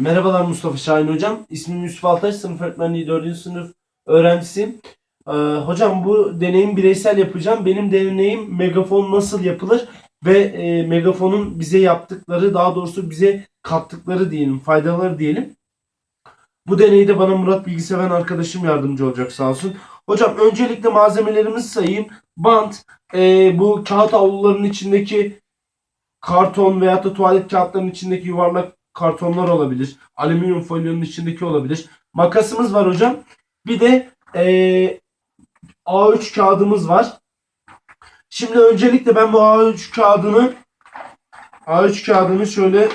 Merhabalar Mustafa Şahin hocam. İsmim Yusuf Altaş, sınıf öğretmenliği 4. sınıf öğrencisiyim. Ee, hocam bu deneyim bireysel yapacağım. Benim deneyim megafon nasıl yapılır ve e, megafonun bize yaptıkları, daha doğrusu bize kattıkları diyelim, faydaları diyelim. Bu deneyde bana Murat Bilgiseven arkadaşım yardımcı olacak sağ olsun. Hocam öncelikle malzemelerimizi sayayım. Bant, e, bu kağıt havluların içindeki karton veyahut da tuvalet kağıtlarının içindeki yuvarlak kartonlar olabilir. Alüminyum folyonun içindeki olabilir. Makasımız var hocam. Bir de eee, A3 kağıdımız var. Şimdi öncelikle ben bu A3 kağıdını A3 kağıdını şöyle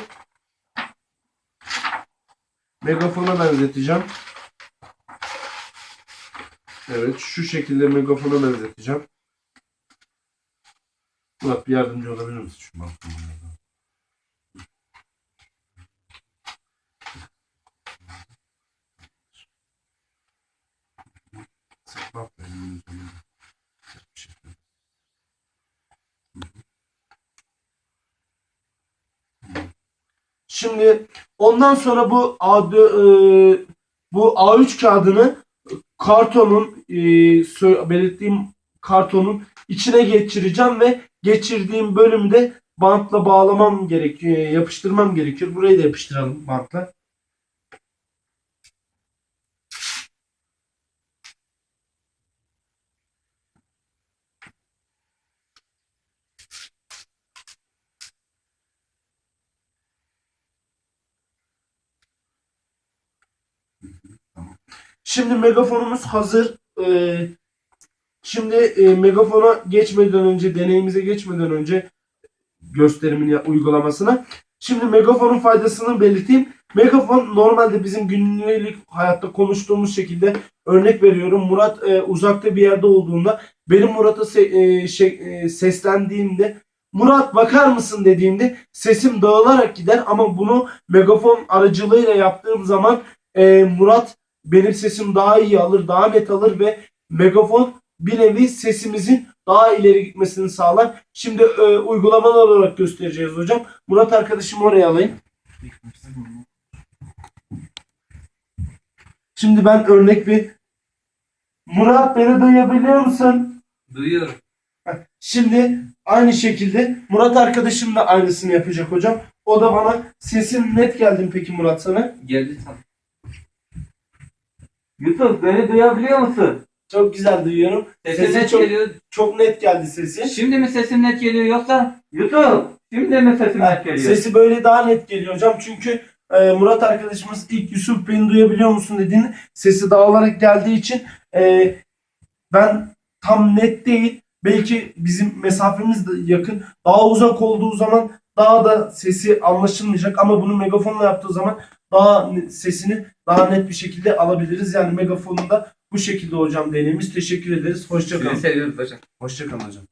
megafona benzeteceğim. Evet şu şekilde megafona benzeteceğim. Murat bir yardımcı olabilir misin? Şu Şimdi ondan sonra bu A, e, bu A3 kağıdını kartonun e, belirttiğim kartonun içine geçireceğim ve geçirdiğim bölümü de bantla bağlamam gerekiyor, yapıştırmam gerekiyor. Burayı da yapıştıralım bantla. Şimdi megafonumuz hazır. Ee, şimdi e, megafona geçmeden önce, deneyimize geçmeden önce gösterimini uygulamasına. Şimdi megafonun faydasını belirteyim. Megafon normalde bizim günlük hayatta konuştuğumuz şekilde örnek veriyorum. Murat e, uzakta bir yerde olduğunda benim Murat'a se- e, şey, e, seslendiğimde Murat bakar mısın dediğimde sesim dağılarak gider ama bunu megafon aracılığıyla yaptığım zaman e, Murat benim sesim daha iyi alır, daha net alır ve megafon bir nevi sesimizin daha ileri gitmesini sağlar. Şimdi e, uygulamalar olarak göstereceğiz hocam. Murat arkadaşım oraya alayım. Şimdi ben örnek bir Murat beni duyabiliyor musun? Duyuyorum. Şimdi aynı şekilde Murat arkadaşım da aynısını yapacak hocam. O da bana sesim net geldi mi peki Murat sana? Geldi sana. Yusuf beni duyabiliyor musun? Çok güzel duyuyorum. Sesin Sesin net çok- geliyor. Çok net geldi sesi. Şimdi mi sesim net geliyor yoksa Yusuf şimdi mi sesim net geliyor? Sesi böyle daha net geliyor hocam. Çünkü e, Murat arkadaşımız ilk Yusuf beni duyabiliyor musun dediğinde sesi dağılarak geldiği için e, ben tam net değil. Belki bizim mesafemiz de yakın. Daha uzak olduğu zaman daha da sesi anlaşılmayacak ama bunu megafonla yaptığı zaman daha sesini daha net bir şekilde alabiliriz. Yani megafonunda bu şekilde hocam deneyimiz. Teşekkür ederiz. Sizi Hoşçakalın. seviyoruz hocam. Hoşçakalın hocam.